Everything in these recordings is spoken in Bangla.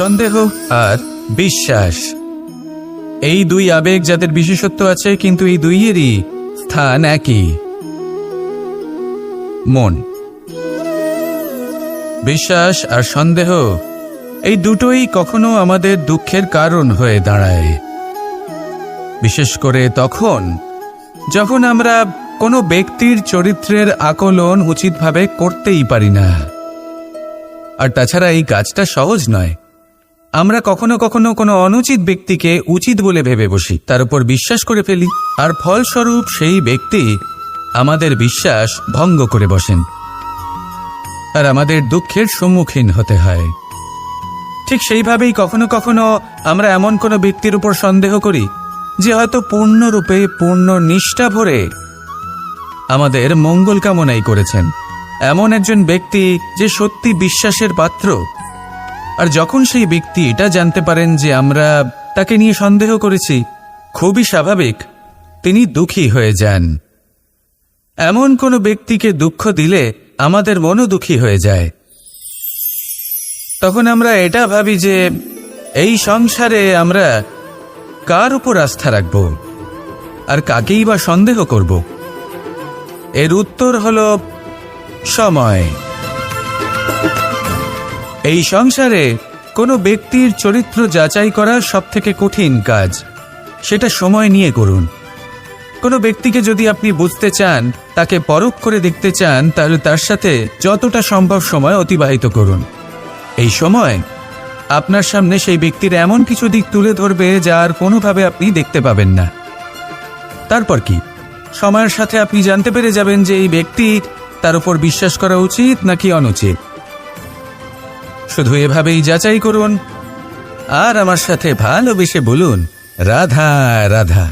সন্দেহ আর বিশ্বাস। এই দুই আবেগ যাদের বিশেষত্ব আছে, কিন্তু এই দুইয়েরই স্থান একই। মন। বিশ্বাস আর সন্দেহ, এই দুটোই কখনো আমাদের দুঃখের কারণ হয়ে দাঁড়ায়। বিশেষ করে তখন, যখন আমরা কোনো ব্যক্তির চরিত্রের আকলন উচিতভাবে করতেই পারি না। আর তাছাড়া এই কাজটা সহজ নয়। আমরা কখনো কখনো কোনো অনুচিত ব্যক্তিকে উচিত বলে ভেবে বসি। তার উপর বিশ্বাস করে ফেলি। আর ফলস্বরূপ সেই ব্যক্তি আমাদের বিশ্বাস ভঙ্গ করে বসেন। আর আমাদের দুঃখের সম্মুখীন হতে হয়। ঠিক সেইভাবেই কখনো কখনো আমরা এমন কোনো ব্যক্তির উপর সন্দেহ করি, যে হয়তো পূর্ণরূপে পূর্ণ নিষ্ঠা ভরে আমাদের মঙ্গল কামনাই করেছেন। এমন একজন ব্যক্তি যে সত্যি বিশ্বাসের পাত্র। আর যখন সেই ব্যক্তি এটা জানতে পারেন যে আমরা তাকে নিয়ে সন্দেহ করেছি, খুবই স্বাভাবিক, তিনি দুঃখী হয়ে যান। এমন কোনো ব্যক্তিকে দুঃখ দিলে আমাদের মনও দুঃখী হয়ে যায়। তখন আমরা এটা ভাবি যে এই সংসারে আমরা কার উপর আস্থা রাখব? আর কাকেই বা সন্দেহ করব? এর উত্তর হল সময়। এই সংসারে কোনো ব্যক্তির চরিত্র যাচাই করা সবথেকে কঠিন কাজ। সেটা সময় নিয়ে করুন। কোনো ব্যক্তিকে যদি আপনি বুঝতে চান, তাকে পরখ করে দেখতে চান, তাহলে তার সাথে যতটা সম্ভব সময় অতিবাহিত করুন। এই সময় আপনার সামনে সেই ব্যক্তির এমন কিছু দিক তুলে ধরবে যা আর কোনোভাবে আপনি দেখতে পাবেন না। তারপর কি? সময়ের সাথে আপনি জানতে পেরে যাবেন যে এই ব্যক্তি তার উপর বিশ্বাস করা উচিত নাকি অনুচিত। শুধু এভাবেই যাচাই করুন। আর আমার সাথে ভালোবেসে বলুন, রাধা রাধা।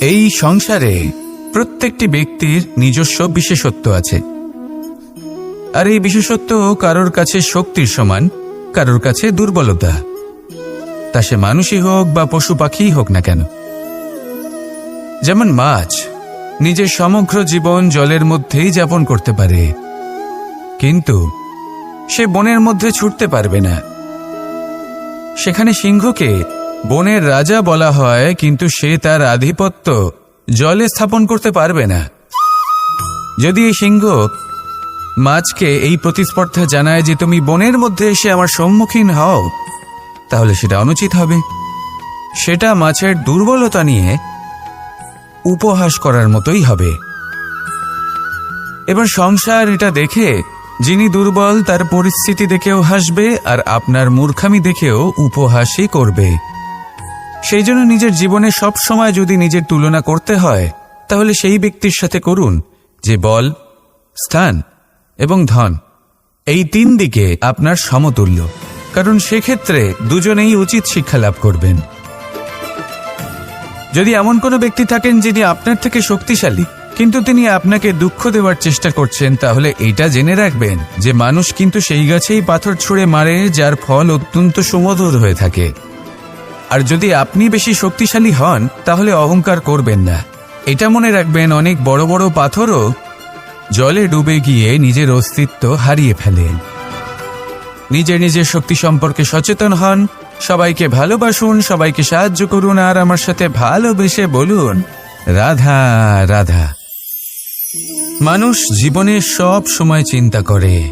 এই সংসারে প্রত্যেকটি ব্যক্তির নিজস্ব বিশেষত্ব আছে। আর এই বিশেষত্ব কারোর কাছে শক্তির সমান, কারোর কাছে দুর্বলতা। তা সে মানুষই হোক বা পশু পাখিই হোক না কেন। যেমন মাছ নিজের সমগ্র জীবন জলের মধ্যেই যাপন করতে পারে। কিন্তু সে বনের মধ্যে ছুটতে পারবে না। সেখানে সিংহকে বনের রাজা বলা হয়, কিন্তু সে তার আধিপত্য জলে স্থাপন করতে পারবে না। যদি এই সিংহ মাছকে এই প্রতিস্পর্ধা জানায় যে তুমি বনের মধ্যে এসে আমার সম্মুখীন হও, তাহলে সেটা অনুচিত হবে। সেটা মাছের দুর্বলতা নিয়ে উপহাস করার মতোই হবে। এবার সংসার এটা দেখে যিনি দুর্বল, তার পরিস্থিতি দেখেও হাসবে, আর আপনার মূর্খামি দেখেও উপহাসই করবে। সেই জন্য নিজের জীবনে সব সময় যদি নিজের তুলনা করতে হয়, তাহলে সেই ব্যক্তির সাথে করুন, যে বল, স্থান এবং ধন, এই তিন দিকে আপনার সমতুল্য। কারণ সেক্ষেত্রে দুজনেই উচিত শিক্ষা লাভ করবেন। যদি এমন কোনো ব্যক্তি থাকেন যিনি আপনার থেকে শক্তিশালী কিন্তু তিনি আপনাকে দুঃখ দেওয়ার চেষ্টা করছেন, তাহলে এটা জেনে রাখবেন যে মানুষ কিন্তু সেই গাছেই পাথর ছুঁড়ে মারে, যার ফল অত্যন্ত সুমধুর হয়ে থাকে। আর যদি আপনি বেশি শক্তিশালী হন, তাহলে অহংকার করবেন না। এটা মনে রাখবেন, অনেক বড় বড় পাথরও জলে ডুবে গিয়ে নিজের অস্তিত্ব হারিয়ে ফেলেন। নিজের নিজের শক্তি সম্পর্কে সচেতন হন, সবাইকে ভালোবাসুন, সবাইকে সাহায্য করুন, আর আমার সাথে ভালোবেসে বলুন, রাধা রাধা। মানুষ জীবনে সব সময় চিন্তা করে।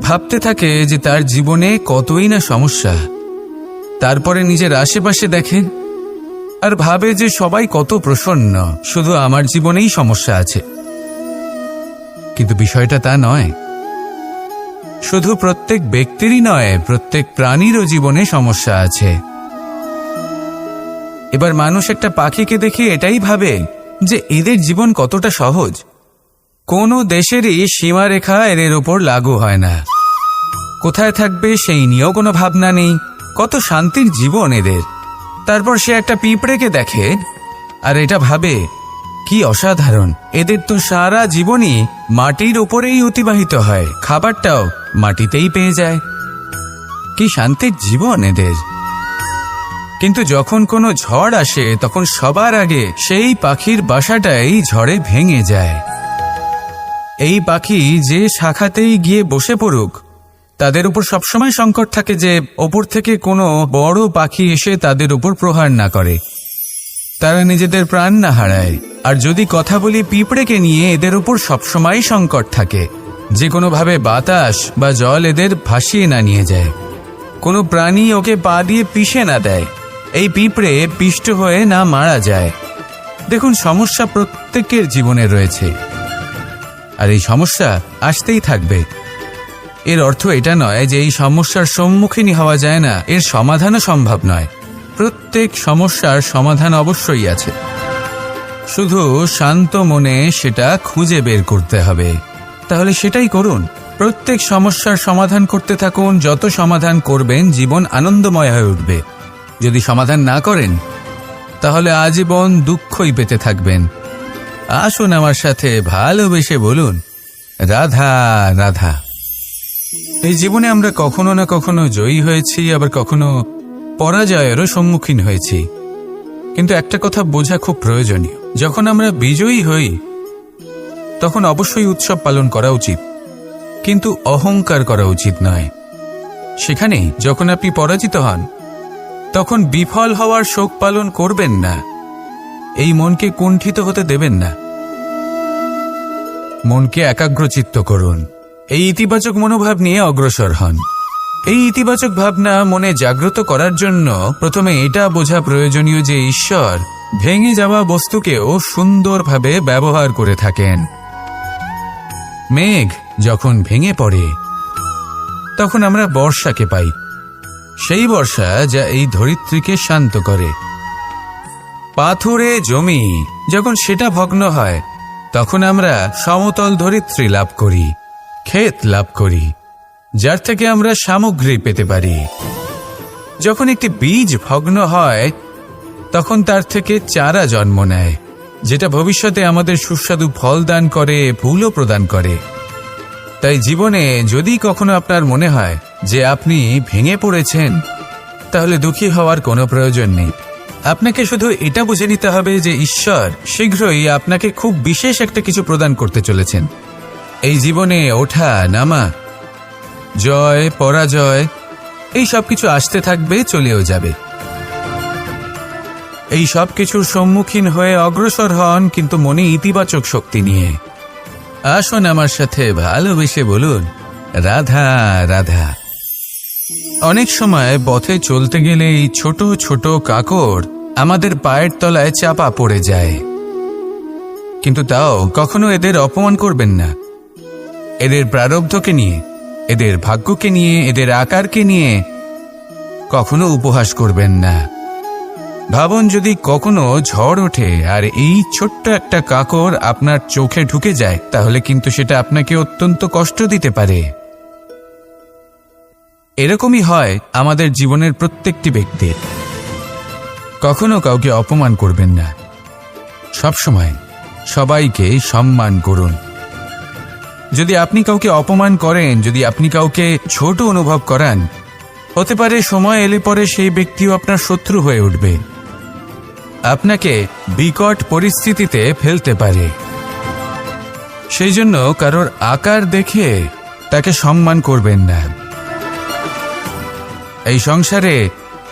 ভাবতে থাকে যে তার জীবনে কতই না সমস্যা। তারপরে নিজের আশেপাশে দেখে আর ভাবে যে সবাই কত প্রসন্ন, শুধু আমার জীবনেই সমস্যা আছে। কিন্তু বিষয়টা তা নয়। শুধু প্রত্যেক ব্যক্তিরই নয়, প্রত্যেক প্রাণীরও জীবনে সমস্যা আছে। এবার মানুষ একটা পাখিকে দেখে এটাই ভাবে যে এদের জীবন কতটা সহজ। কোনো দেশেরই সীমারেখা এদের ওপর লাগু হয় না। কোথায় থাকবে সেই নিয়েও কোনো ভাবনা নেই। কত শান্তির জীবন এদের। তারপর সে একটা পিঁপড়েকে দেখে, আর এটা ভাবে, কি অসাধারণ। এদের তো সারা জীবনই মাটির ওপরেই অতিবাহিত হয়। খাবারটাও মাটিতেই পেয়ে যায়। কি শান্তির জীবন এদের। কিন্তু যখন কোনো ঝড় আসে, তখন সবার আগে সেই পাখির বাসাটাই ঝড়ে ভেঙে যায়। এই পাখি যে শাখাতেই গিয়ে বসে পড়ুক, তাদের উপর সবসময় সংকট থাকে যে ওপর থেকে কোনো বড় পাখি এসে তাদের উপর প্রহার না করে। তারা নিজেদের প্রাণ না হারায়। আর যদি কথা বলি পিঁপড়েকে নিয়ে, এদের উপর সবসময় সংকট থাকে। যে কোনোভাবে বাতাস বা জল এদের ভাসিয়ে না নিয়ে যায়। কোনো প্রাণী ওকে পা দিয়ে পিষে না দেয়। এই পিঁপড়ে পিষ্ট হয়ে না মারা যায়। দেখুন, সমস্যা প্রত্যেকের জীবনে রয়েছে। আর এই সমস্যা আসতেই থাকবে। এর অর্থ এটা নয় যে এই সমস্যার সম্মুখীনই হওয়া যায় না, এর সমাধানও সম্ভব নয়। প্রত্যেক সমস্যার সমাধান অবশ্যই আছে। শুধু শান্ত মনে সেটা খুঁজে বের করতে হবে। তাহলে সেটাই করুন। প্রত্যেক সমস্যার সমাধান করতে থাকুন, যত সমাধান করবেন, জীবন আনন্দময় হয়ে উঠবে। যদি সমাধান না করেন, তাহলে আজীবন দুঃখই পেতে থাকবেন। আসুন আমার সাথে ভালোবেসে বলুন। রাধা রাধা। এই জীবনে আমরা কখনো না কখনো জয়ী হয়েছি, আবার কখনো পরাজয়েরও সম্মুখীন হয়েছি। কিন্তু একটা কথা বোঝা খুব প্রয়োজনীয়। যখন আমরা বিজয়ী হই, তখন অবশ্যই উৎসব পালন করা উচিত। কিন্তু অহংকার করা উচিত নয়। সেখানে যখন আপনি পরাজিত হন, তখন বিফল হওয়ার শোক পালন করবেন না। এই মনকে কুণ্ঠিত হতে দেবেন না। মনকে একাগ্রচিত্ত করুন। এই ইতিবাচক মনোভাব নিয়ে অগ্রসর হন। এই ইতিবাচক ভাবনা মনে জাগ্রত করার জন্য প্রথমে এটা বোঝা প্রয়োজনীয় যে ঈশ্বর ভেঙে যাওয়া বস্তুকেও সুন্দরভাবে ব্যবহার করে থাকেন। মেঘ যখন ভেঙে পড়ে, তখন আমরা বর্ষাকে পাই। সেই বর্ষা যা এই ধরিত্রীকে শান্ত করে। পাথুরে জমি, যখন সেটা ভগ্ন হয় তখন আমরা সমতল ধরিত্রী লাভ করি, ক্ষেত লাভ করি, যার থেকে আমরা সামগ্রী পেতে পারি। যখন একটি বীজ ভগ্ন হয়, তখন তার থেকে চারা জন্ম নেয়, যেটা ভবিষ্যতে আমাদের সুস্বাদু ফল দান করে, ফুলও প্রদান করে। তাই জীবনে যদি কখনো আপনার মনে হয় যে আপনি ভেঙে পড়েছেন, তাহলে দুঃখী হওয়ার কোনো প্রয়োজন নেই। আপনাকে শুধু এটা বুঝে নিতে হবে যে ঈশ্বর শীঘ্রই আপনাকে খুব বিশেষ একটা কিছু প্রদান করতে চলেছেন। এই জীবনে ওঠা, নামা, জয়, পরাজয়, এই সব কিছু আসতে থাকবে, চলেও যাবে। এই সব কিছুর সম্মুখীন হয়ে অগ্রসর হন কিন্তু মনে ইতিবাচক শক্তি নিয়ে। আসুন আমার সাথে ভালোবেসে বলুন, রাধা রাধা। অনেক সময় পথে চলতে গেলে এই ছোট ছোট কাকড় আমাদের পায়ের তলায় চাপা পড়ে যায়। কিন্তু তাও কখনো এদের অপমান করবেন না। এদের প্রারব্ধকে নিয়ে, এদের ভাগ্যকে নিয়ে, এদের আকারকে নিয়ে কখনো উপহাস করবেন না। ভাবুন যদি কখনো ঝড় ওঠে আর এই ছোট্ট একটা কাকড় আপনার চোখে ঢুকে যায়, তাহলে কিন্তু সেটা আপনাকে অত্যন্ত কষ্ট দিতে পারে। এরকমই হয় আমাদের জীবনের প্রত্যেকটি ব্যক্তির। কখনো কাউকে অপমান করবেন না। সবসময় সবাইকে সম্মান করুন। যদি আপনি কাউকে অপমান করেন, যদি আপনি কাউকে ছোট অনুভব করান, হতে পারে সময় এলে পরে সেই ব্যক্তিও আপনার শত্রু হয়ে উঠবে। আপনাকে বিকট পরিস্থিতিতে ফেলতে পারে। সেই জন্য কারোর আকার দেখে তাকে সম্মান করবেন না। এই সংসারে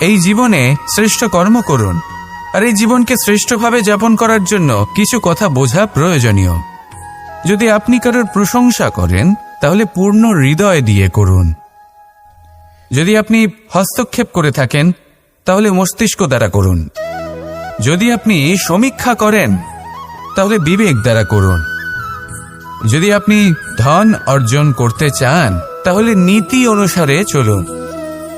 এই জীবনে শ্রেষ্ঠ কর্ম করুন। আর এই জীবনকে শ্রেষ্ঠভাবে যাপন করার জন্য কিছু কথা বোঝা প্রয়োজনীয়। যদি আপনি কারোর প্রশংসা করেন, তাহলে পূর্ণ হৃদয় দিয়ে করুন। যদি আপনি হস্তক্ষেপ করে থাকেন, তাহলে মস্তিষ্ক দ্বারা করুন। যদি আপনি সমীক্ষা করেন, তাহলে বিবেক দ্বারা করুন। যদি আপনি ধন অর্জন করতে চান, তাহলে নীতি অনুসারে চলুন।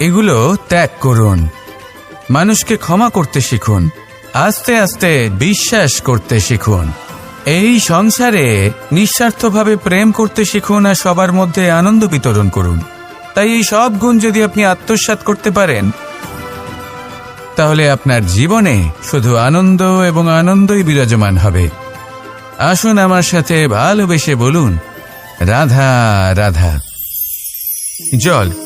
এগুলো ত্যাগ করুন। মানুষকে ক্ষমা করতে শিখুন। আস্তে আস্তে বিশ্বাস করতে শিখুন। এই সংসারে নিঃস্বার্থভাবে প্রেম করতে শিখুন আর সবার মধ্যে আনন্দ বিতরণ করুন। তাই এই সব গুণ যদি আপনি আত্মসাৎ করতে পারেন, তাহলে আপনার জীবনে শুধু আনন্দ এবং আনন্দই বিরাজমান হবে। আসুন আমার সাথে ভালোবেসে বলুন, রাধা রাধা। জল।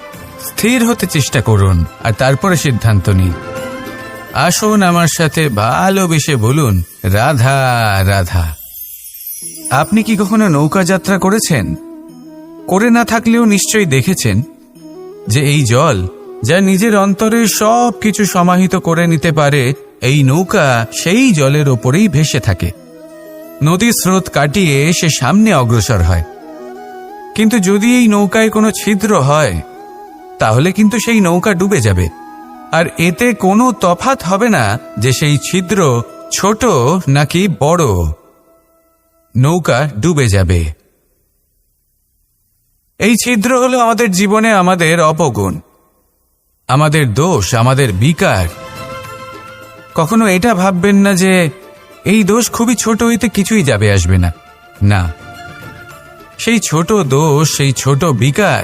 স্থির হতে চেষ্টা করুন আর তারপরে সিদ্ধান্ত নিন। আসুন আমার সাথে ভালোবেসে বলুন, রাধা রাধা। আপনি কি কখনো নৌকা যাত্রা করেছেন? করে না থাকলেও নিশ্চয়ই দেখেছেন যে এই জল, যা নিজের অন্তরে সব কিছু সমাহিত করে নিতে পারে, এই নৌকা সেই জলের ওপরেই ভেসে থাকে। নদীর স্রোত কাটিয়ে সে সামনে অগ্রসর হয়। কিন্তু যদি এই নৌকায় কোনো ছিদ্র হয় তাহলে কিন্তু সেই নৌকা ডুবে যাবে। আর এতে কোনো তফাত হবে না যে সেই ছিদ্র ছোট নাকি বড়। নৌকা ডুবে যাবে। এই ছিদ্র হলো আমাদের জীবনে আমাদের অপগুণ। আমাদের দোষ, আমাদের বিকার। কখনো এটা ভাববেন না যে এই দোষ খুবই ছোট হইতে কিছুই যাবে আসবে না। না। সেই ছোট দোষ, সেই ছোট বিকার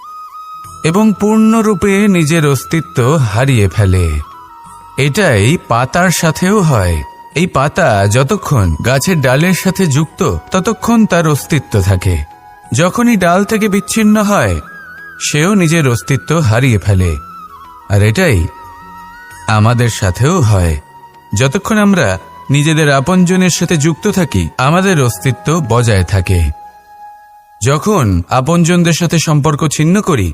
এবং পূর্ণরূপে নিজের অস্তিত্ব হারিয়ে ফেলে। এটাই পাতার সাথেও হয়। এই পাতা যতক্ষণ গাছের ডালের সাথে যুক্ত, ততক্ষণ তার অস্তিত্ব থাকে। যখনই ডাল থেকে বিচ্ছিন্ন হয়, সেও নিজের অস্তিত্ব হারিয়ে ফেলে। আর এটাই আমাদের সাথেও হয়। যতক্ষণ আমরা নিজেদের আপনজনের সাথে যুক্ত থাকি, আমাদের অস্তিত্ব বজায় থাকে। যখন আপনজনদের সাথে সম্পর্ক ছিন্ন করি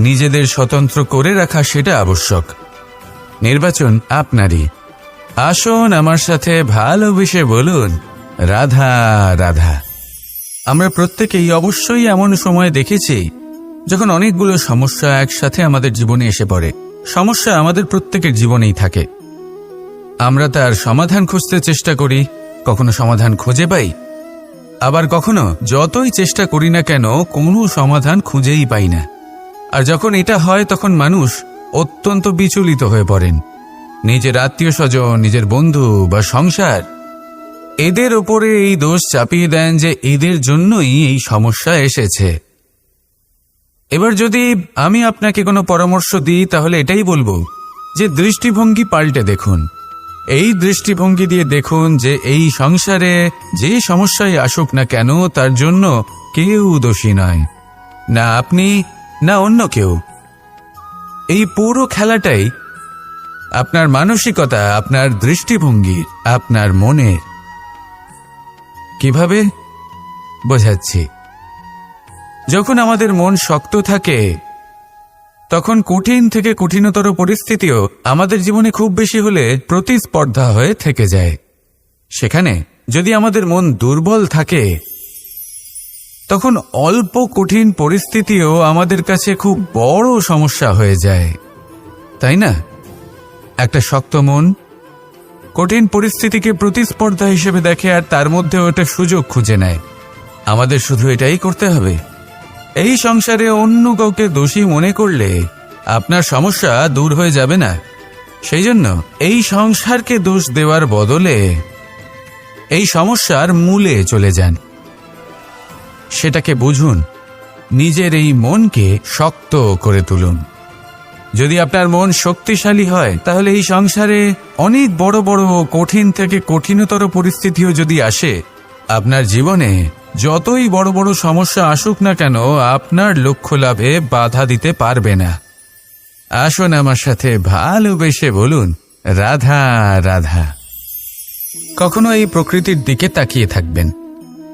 নিজেদের স্বতন্ত্র করে রাখা সেটা আবশ্যক। নির্বাচন আপনারই। আসুন আমার সাথে ভালোবেসে বলুন, রাধা রাধা। আমরা প্রত্যেকেই অবশ্যই এমন সময় দেখেছি, যখন অনেকগুলো সমস্যা একসাথে আমাদের জীবনে এসে পড়ে। সমস্যা আমাদের প্রত্যেকের জীবনেই থাকে। আমরা তার সমাধান খুঁজতে চেষ্টা করি, কখনো সমাধান খুঁজে পাই। আবার কখনো যতই চেষ্টা করি না কেন, কোনো সমাধান খুঁজেই পাই না। আর যখন এটা হয়, তখন মানুষ অত্যন্ত বিচলিত হয়ে পড়েন। নিজের আত্মীয় স্বজন নিজের বন্ধু বা সংসার। এদের ওপরে এই দোষ চাপিয়ে দেন যে এদের জন্যই এই সমস্যা এসেছে। এবার যদি আমি আপনাকে কোনো পরামর্শ দিই, তাহলে এটাই বলব যে দৃষ্টিভঙ্গি পাল্টে দেখুন। এই দৃষ্টিভঙ্গি দিয়ে দেখুন যে এই সংসারে যে সমস্যায় আসুক না কেন, তার জন্য কেউ দোষী নয়। না, আপনি না, অন্য কেউ। এই পুরো খেলাটাই আপনার মানসিকতা, আপনার দৃষ্টিভঙ্গি, আপনার মনের কীভাবে? বোঝাচ্ছি। যখন আমাদের মন শক্ত থাকে, তখন কঠিন থেকে কঠিনতর পরিস্থিতিও আমাদের জীবনে খুব বেশি হলে প্রতিস্পর্ধা হয়ে থেকে যায়। সেখানে যদি আমাদের মন দুর্বল থাকে তখন অল্প কঠিন পরিস্থিতিও আমাদের কাছে খুব বড় সমস্যা হয়ে যায়। তাই না? একটা শক্ত মন, কঠিন পরিস্থিতিকে প্রতিস্পর্ধা হিসেবে দেখে আর তার মধ্যে ওটা সুযোগ খুঁজে নেয়। আমাদের শুধু এটাই করতে হবে। এই সংসারে অন্য কাউকে দোষী মনে করলে আপনার সমস্যা দূর হয়ে যাবে না। সেই জন্য এই সংসারকে দোষ দেওয়ার বদলে এই সমস্যার মূলে চলে যান। সেটাকে বুঝুন। নিজের এই মনকে শক্ত করে তুলুন। যদি আপনার মন শক্তিশালী হয়, তাহলে এই সংসারে অনেক বড় বড় কঠিন থেকে কঠিনতর পরিস্থিতিও যদি আসে, আপনার জীবনে যতই বড় বড় সমস্যা আসুক না কেন, আপনার লক্ষ্য লাভে বাধা দিতে পারবে না। আসুন আমার সাথে ভালোবেসে বলুন, রাধা রাধা। কখনো এই প্রকৃতির দিকে তাকিয়ে থাকবেন।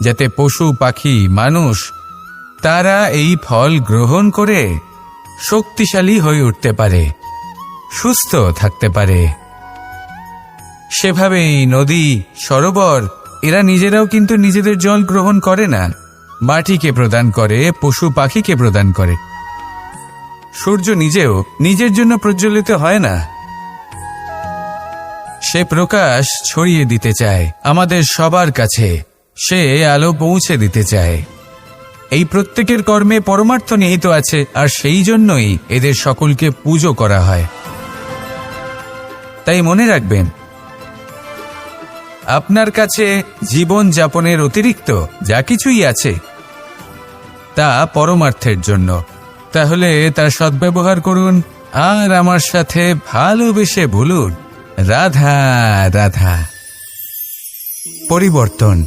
যাতে পশু, পাখি, মানুষ তারা এই ফল গ্রহণ করে শক্তিশালী হয়ে উঠতে পারে, সুস্থ থাকতে পারে। সেভাবেই নদী, সরোবর, এরা নিজেরাও কিন্তু নিজেদের জল গ্রহণ করে না, মাটিকে প্রদান করে, পশু, পাখিকে প্রদান করে। সূর্য নিজেও নিজের জন্য প্রজ্বলিত হয় না। সে প্রকাশ ছড়িয়ে দিতে চায় আমাদের সবার কাছে। সে আলো পৌঁছে দিতে চায়। এই প্রত্যেকের কর্মে পরমার্থ নিহিত আছে, আর সেই জন্যই এদের সকলকে পুজো করা হয়। তাই মনে রাখবেন, আপনার কাছে জীবন যাপনের অতিরিক্ত যা কিছুই আছে, তা পরমার্থের জন্য। তাহলে তার সদ্ব্যবহার করুন, আর আমার সাথে ভালোবেসে বলুন, রাধা রাধা। পরিবর্তন।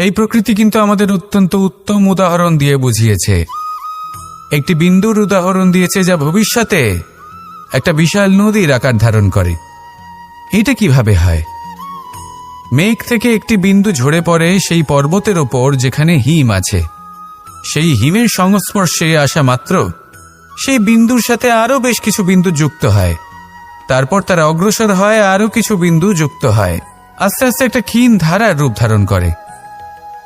এই প্রকৃতি কিন্তু আমাদের অত্যন্ত উত্তম উদাহরণ দিয়ে বুঝিয়েছে। একটি বিন্দুর উদাহরণ দিয়েছে যা ভবিষ্যতে একটা বিশাল নদীর আকার ধারণ করে। এটা কীভাবে হয়? মেঘ থেকে একটি বিন্দু ঝরে পড়ে সেই পর্বতের ওপর যেখানে হিম আছে। সেই হিমের সংস্পর্শে আসা মাত্র সেই বিন্দুর সাথে আরও বেশ কিছু বিন্দু যুক্ত হয়। তারপর তারা অগ্রসর হয়, আরও কিছু বিন্দু যুক্ত হয়। আস্তে আস্তে একটা ক্ষীণ ধারার রূপ ধারণ করে।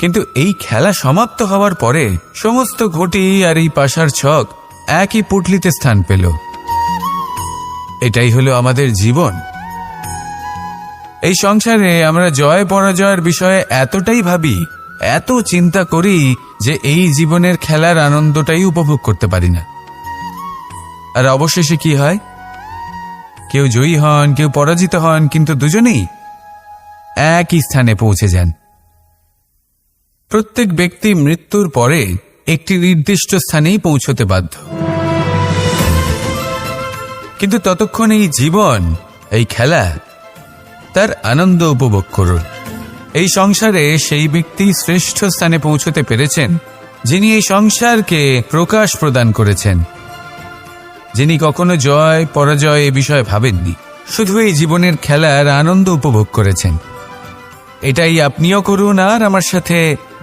কিন্তু এই খেলা সমাপ্ত হওয়ার পরে সমস্ত ঘটি আর এই পাশার ছক একই পুটলিতে স্থান পেল। এটাই হলো আমাদের জীবন। এই সংসারে আমরা জয় পরাজয়ের বিষয়ে এতটাই ভাবি, এত চিন্তা করি যে এই জীবনের খেলার আনন্দটাই উপভোগ করতে পারি না। আর অবশেষে কি হয়? কেউ জয়ী হন, কেউ পরাজিত হন, কিন্তু দুজনেই একই স্থানে পৌঁছে যান। প্রত্যেক ব্যক্তি মৃত্যুর পরে একটি নির্দিষ্ট স্থানেই পৌঁছতে বাধ্য। কিন্তু ততক্ষণ এই জীবন, এই খেলা, তার আনন্দ উপভোগ করুন। এই সংসারে সেই ব্যক্তি শ্রেষ্ঠ স্থানে পৌঁছতে পেরেছেন, যিনি এই সংসারকে প্রকাশ প্রদান করেছেন। যিনি কখনো জয়, পরাজয় এ বিষয়ে ভাবেননি, শুধু এই জীবনের খেলার আনন্দ উপভোগ করেছেন। এটাই আপনিও করুন আর আমার সাথে